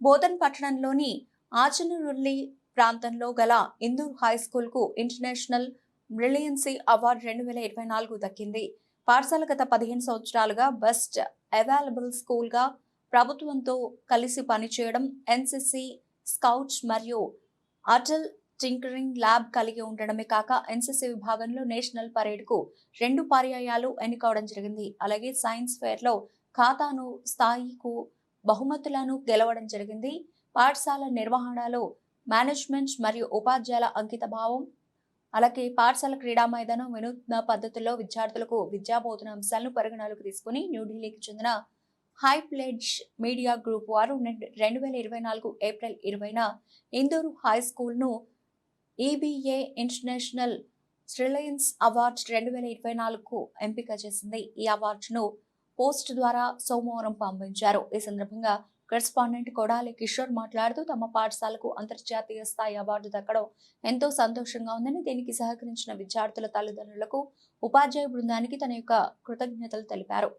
బోధన్ పట్టణంలోని ఆచనరుల్లి ప్రాంతంలో గల ఇందూర్ హై స్కూల్కు ఇంటర్నేషనల్ బ్రిలియన్సీ అవార్డు రెండు వేల ఇరవై నాలుగు దక్కింది. పాఠశాల గత పదిహేను సంవత్సరాలుగా బెస్ట్ అవైలబుల్ స్కూల్గా ప్రభుత్వంతో కలిసి పనిచేయడం ఎన్సిసి స్కౌట్స్ మరియు అటల్ టింకరింగ్ ల్యాబ్ కలిగి ఉండడమే కాక ఎన్సిసి విభాగంలో నేషనల్ పరేడ్కు రెండు పర్యాయాలు ఎన్నికవడం జరిగింది. అలాగే సైన్స్ ఫేర్లో ఖాతాను స్థాయికు బహుమతులను గెలవడం జరిగింది. పాఠశాల నిర్వహణలో మేనేజ్మెంట్ మరియు ఉపాధ్యాయుల అంకితభావం అలాగే పాఠశాల క్రీడా మైదానం వినూత్న పద్ధతుల్లో విద్యార్థులకు విద్యా బోధన అంశాలను పరిగణలోకి తీసుకుని న్యూఢిల్లీకి చెందిన హై ప్లెడ్జ్ మీడియా గ్రూప్ వారు రెండు వేల ఇరవై నాలుగు ఏప్రిల్ ఇరవైన ఇందూరు హై స్కూల్ను ఈబీఏ ఇంటర్నేషనల్ రిలయన్స్ అవార్డ్ రెండు వేల ఇరవై నాలుగుకు ఎంపిక చేసింది. ఈ అవార్డును పోస్ట్ ద్వారా సోమవారం పంపించారు. ఈ సందర్భంగా కరెస్పాండెంట్ కొడాలి కిషోర్ మాట్లాడుతూ తమ పాఠశాలకు అంతర్జాతీయ స్థాయి అవార్డు దక్కడం ఎంతో సంతోషంగా ఉందని దీనికి సహకరించిన విద్యార్థుల తల్లిదండ్రులకు ఉపాధ్యాయ బృందానికి తన యొక్క కృతజ్ఞతలు తెలిపారు.